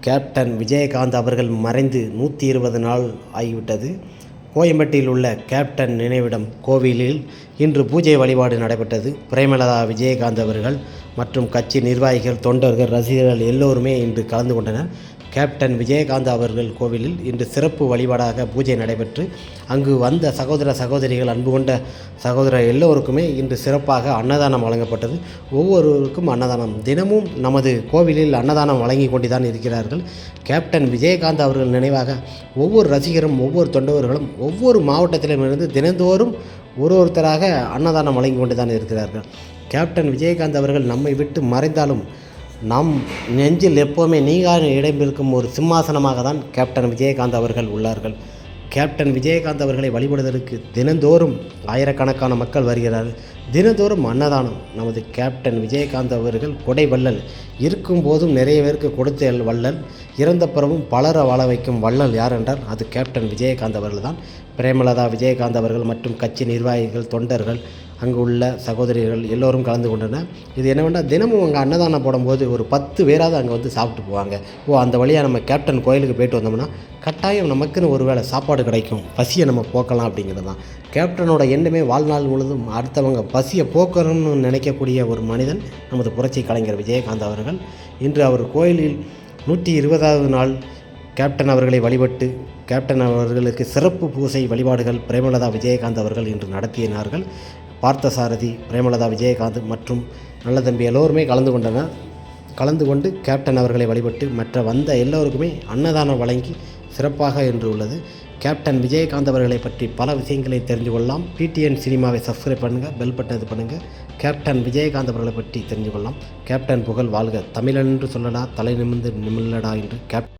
Captain Vijayakanth அவர்கள் மறைந்து நூற்றி இருபது நாள் ஆகிவிட்டது. கோயம்பேட்டில் உள்ள கேப்டன் நினைவிடம் கோவிலில் இன்று பூஜை வழிபாடு நடைபெற்றது. பிரேமலதா விஜயகாந்த் அவர்கள் மற்றும் கட்சி நிர்வாகிகள் தொண்டர்கள் ரசிகர்கள் எல்லோருமே இன்று கலந்து கொண்டனர். கேப்டன் விஜயகாந்த் அவர்கள் கோவிலில் இன்று சிறப்பு வழிபாடாக பூஜை நடைபெற்று அங்கு வந்த சகோதர சகோதரிகள் அன்பு கொண்ட சகோதரர் எல்லோருக்குமே இன்று சிறப்பாக அன்னதானம் வழங்கப்பட்டது. ஒவ்வொருவருக்கும் அன்னதானம். தினமும் நமது கோவிலில் அன்னதானம் வழங்கி கொண்டுதான் இருக்கிறார்கள். கேப்டன் விஜயகாந்த் அவர்கள் நினைவாக ஒவ்வொரு ரசிகரும் ஒவ்வொரு தொண்டர்களும் ஒவ்வொரு மாவட்டத்திலும் இருந்து தினந்தோறும் ஒரு ஒருத்தராக அன்னதானம் வழங்கி கொண்டு தான் இருக்கிறார்கள். கேப்டன் விஜயகாந்த் அவர்கள் நம்மை விட்டு மறைந்தாலும் நம் நெஞ்சில் எப்போவுமே நீங்காத இடம் இருக்கும் ஒரு சிம்மாசனமாக தான் கேப்டன் விஜயகாந்த் அவர்கள் உள்ளார்கள். கேப்டன் விஜயகாந்த் அவர்களை வழிபடுவதற்கு தினந்தோறும் ஆயிரக்கணக்கான மக்கள் வருகிறார்கள். தினந்தோறும் அன்னதானம் நமது கேப்டன் விஜயகாந்த் அவர்கள் கொடை வள்ளல். இருக்கும் போதும் நிறைய பேருக்கு கொடுத்த வள்ளல். இறந்த பிறவும் பலரை வாழ வைக்கும் வள்ளல் யார் என்றால் அது கேப்டன் விஜயகாந்த் அவர்கள் தான். பிரேமலதா விஜயகாந்த் அவர்கள் மற்றும் கட்சி நிர்வாகிகள் தொண்டர்கள் அங்கு உள்ள சகோதரிகள் எல்லோரும் கலந்து கொண்டனர். இது என்னவென்னா தினமும் அங்கே அன்னதானம் போடும்போது ஒரு பத்து பேராவது அங்கே வந்து சாப்பிட்டு போவாங்க. ஓ அந்த வழியாக நம்ம கேப்டன் கோயிலுக்கு போயிட்டு வந்தோம்னா கட்டாயம் நமக்குன்னு ஒரு வேளை சாப்பாடு கிடைக்கும். பசியை நம்ம போக்கலாம் அப்படிங்கிறது தான். கேப்டனோட எண்ணமே வாழ்நாள் முழுதும் அடுத்தவங்க பசியை போக்கணும்னு நினைக்கக்கூடிய ஒரு மனிதன் நமது புரட்சி கலைஞர் விஜயகாந்த் அவர்கள். இன்று அவர் கோயிலில் நூற்றி இருபதாவது நாள் கேப்டன் அவர்களை வழிபட்டு கேப்டன் அவர்களுக்கு சிறப்பு பூசை வழிபாடுகள் பிரேமலதா விஜயகாந்த் அவர்கள் இன்று நடத்தினார்கள். பார்த்தசாரதி பிரேமலதா விஜயகாந்த் மற்றும் நல்ல தம்பி எல்லோருமே கலந்து கொண்டனர். கலந்து கொண்டு கேப்டன் அவர்களை வழிபட்டு மற்ற வந்த எல்லோருக்குமே அன்னதானம் வழங்கி சிறப்பாக என்று உள்ளது. கேப்டன் விஜயகாந்த் அவர்களை பற்றி பல விஷயங்களை தெரிந்து கொள்ளலாம். பிடிஎன் சினிமாவை சப்ஸ்கிரைப் பண்ணுங்கள் பெல் பட்டன் இது பண்ணுங்கள் கேப்டன் விஜயகாந்த் அவர்களை பற்றி தெரிஞ்சு கொள்ளலாம். கேப்டன் புகழ் வாழ்க. தமிழன் என்று சொல்லடா தலை நிமிர்ந்து நிமிழடா என்று கேப்